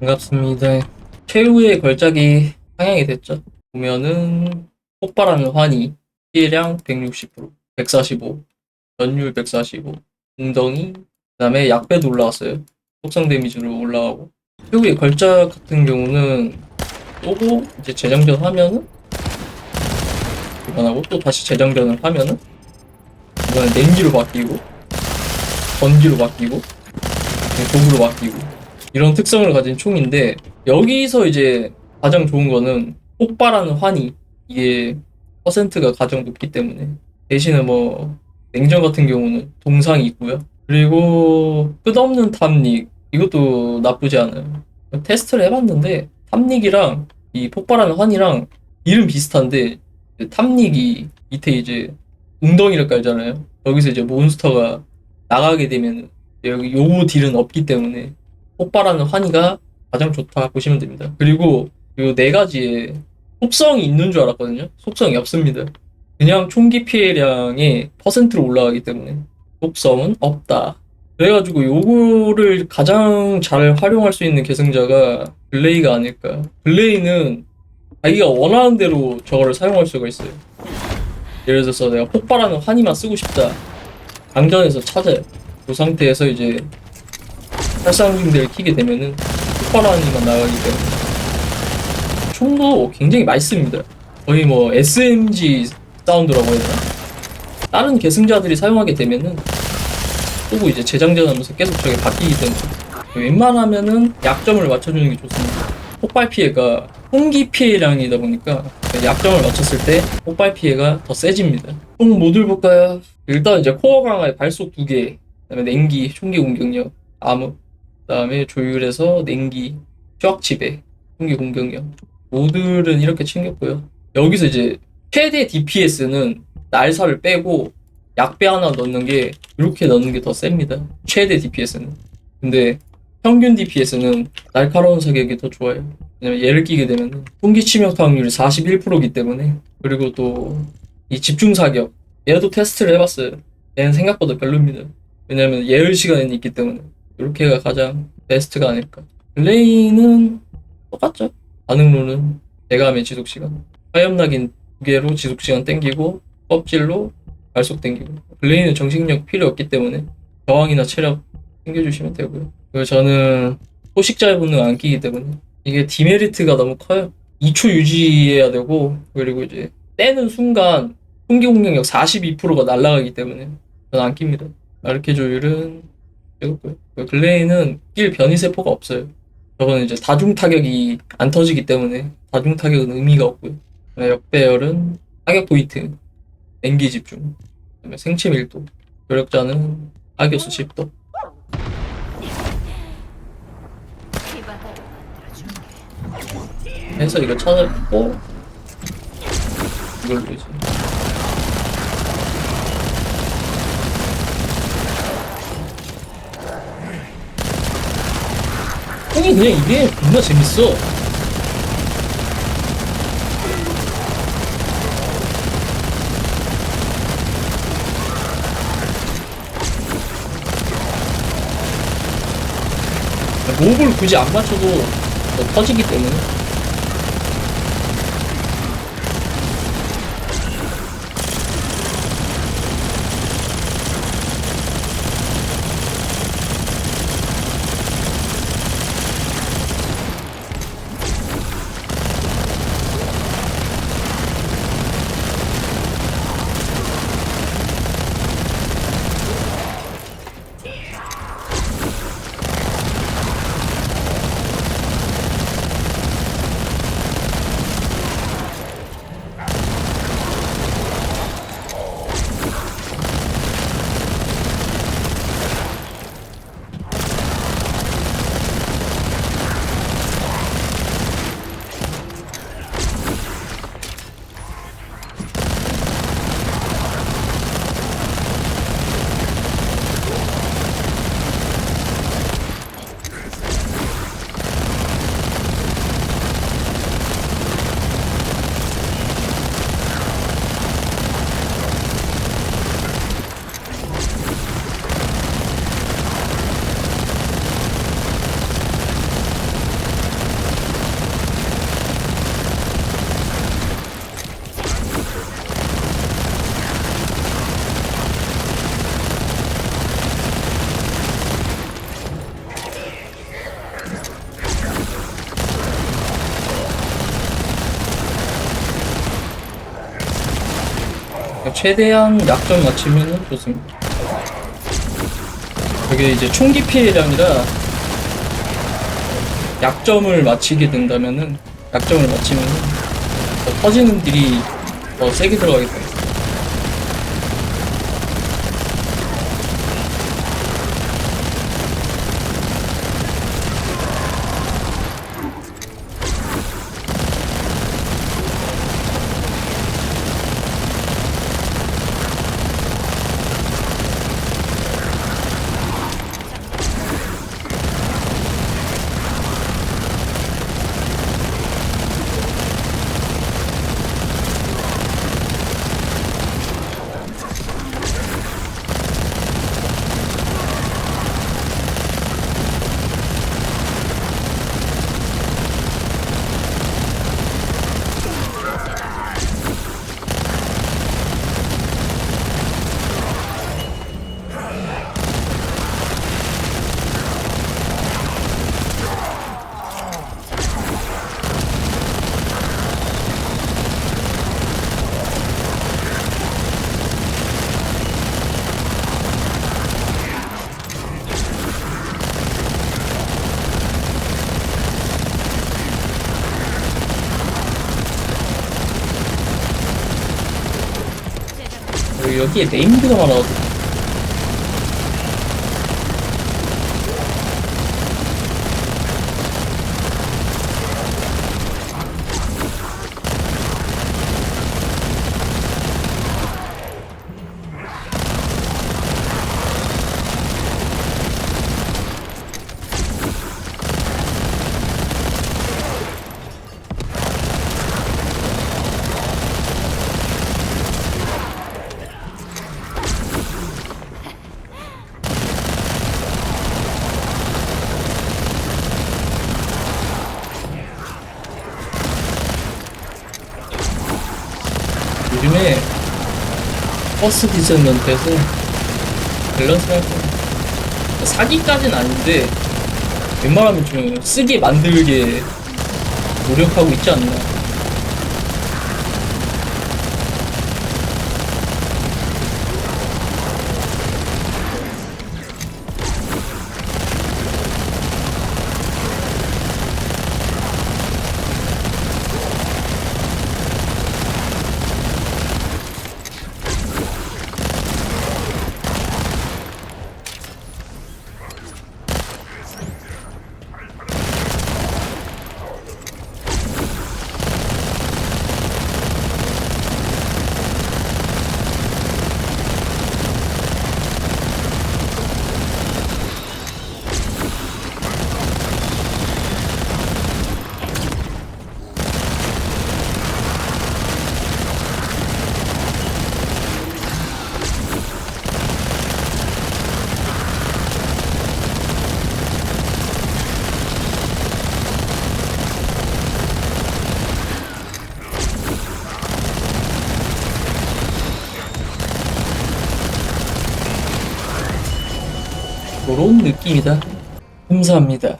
반갑습니다. 최후의 걸작이 상향이 됐죠. 보면은 폭발하는 환희, 피해량 160%, 145, 전율 145, 웅덩이, 그 다음에 약배도 올라왔어요. 속성 데미지로 올라가고. 최후의 걸작 같은 경우는 쏘고 이제 재장전 하면은 이번하고 또 다시 재장전을 하면은 이번엔 냉기로 바뀌고 전기로 바뀌고 독으로 바뀌고 이런 특성을 가진 총인데 여기서 이제 가장 좋은 거는 폭발하는 환희. 이게 퍼센트가 가장 높기 때문에. 대신에 뭐 냉전 같은 경우는 동상이 있고요. 그리고 끝없는 탐닉. 이것도 나쁘지 않아요. 테스트를 해봤는데 탐닉이랑 이 폭발하는 환희랑 이름 비슷한데 탐닉이 밑에 이제 웅덩이를 깔잖아요. 여기서 이제 몬스터가 나가게 되면 여기 요 딜은 없기 때문에 폭발하는 환희가 가장 좋다 보시면 됩니다. 그리고 요네 가지에 속성이 있는 줄 알았거든요. 속성이 없습니다. 그냥 총기 피해량의 퍼센트로 올라가기 때문에 속성은 없다. 그래가지고 요거를 가장 잘 활용할 수 있는 계승자가 블레이가 아닐까. 블레이는 자기가 원하는 대로 저거를 사용할 수가 있어요. 예를 들어서 내가 폭발하는 환희만 쓰고 싶다. 강전에서 찾아요. 그 상태에서 이제 살상징대를 키게 되면은 폭발하니만 나가기 때문에 총도 굉장히 맛있습니다. 거의 뭐 SMG 사운드라고 해야 되나? 다른 계승자들이 사용하게 되면은 쏘고 이제 재장전하면서 계속 저게 바뀌기 때문에 웬만하면은 약점을 맞춰주는 게 좋습니다. 폭발 피해가 홍기 피해량이다 보니까 약점을 맞췄을 때 폭발 피해가 더 세집니다. 총 모듈 볼까요? 일단 이제 코어 강화에 발속 2개, 그다음에 냉기, 총기 공격력, 암흑, 그다음에 조율해서 냉기, 추악 지배, 총기 공격력. 모듈은 이렇게 챙겼고요. 여기서 이제 최대 DPS는 날사를 빼고 약배 하나 넣는 게 이렇게 넣는 게 더 셉니다. 최대 DPS는. 근데 평균 DPS는 날카로운 사격이 더 좋아요. 왜냐면 얘를 끼게 되면 총기 치명 확률이 41%이기 때문에 그리고 또 이 집중 사격 얘도 테스트를 해봤어요. 얘는 생각보다 별로입니다. 왜냐면 예열 시간이 있기 때문에 이렇게가 가장 베스트가 아닐까. 블레이는 똑같죠. 반응로는 대감의 지속 시간. 화염락인 두 개로 지속 시간 땡기고 껍질로 발속 땡기고. 블레이는 정식력 필요 없기 때문에 저항이나 체력 챙겨주시면 되고요. 그리고 저는 포식자의 본능 안 끼기 때문에 이게 디메리트가 너무 커요. 2초 유지해야 되고 그리고 이제 떼는 순간 총기 공격력 42%가 날아가기 때문에 전안 낍니다. 아르케 조율은 찍었고요. 글레이는 낄 변이 세포가 없어요. 저거는 이제 다중 타격이 안 터지기 때문에 다중 타격은 의미가 없고요. 역배열은 타격 포인트, 냉기 집중, 그다음에 생체 밀도, 조력자는 아기오스 10도. 피바다로 만들어줄게. 해서 이거 찾았고 이걸로 이제 형이 그냥 이게 존나 재밌어. 몹을 굳이 안 맞춰도 더 터지기 때문에 최대한 약점 맞추면 좋습니다. 이게 이제 총기 피해량이라 약점을 맞히게 된다면은 약점을 맞히면은 더 터지는 딜이 더 세게. 그 여기에 네임드가 많아가지고 요즘에 버스 디자인한테서 밸런스 할 거야. 사기까지는 아닌데 웬만하면 좀 쓰게 만들게 노력하고 있지 않나. 그런 느낌이다. 감사합니다.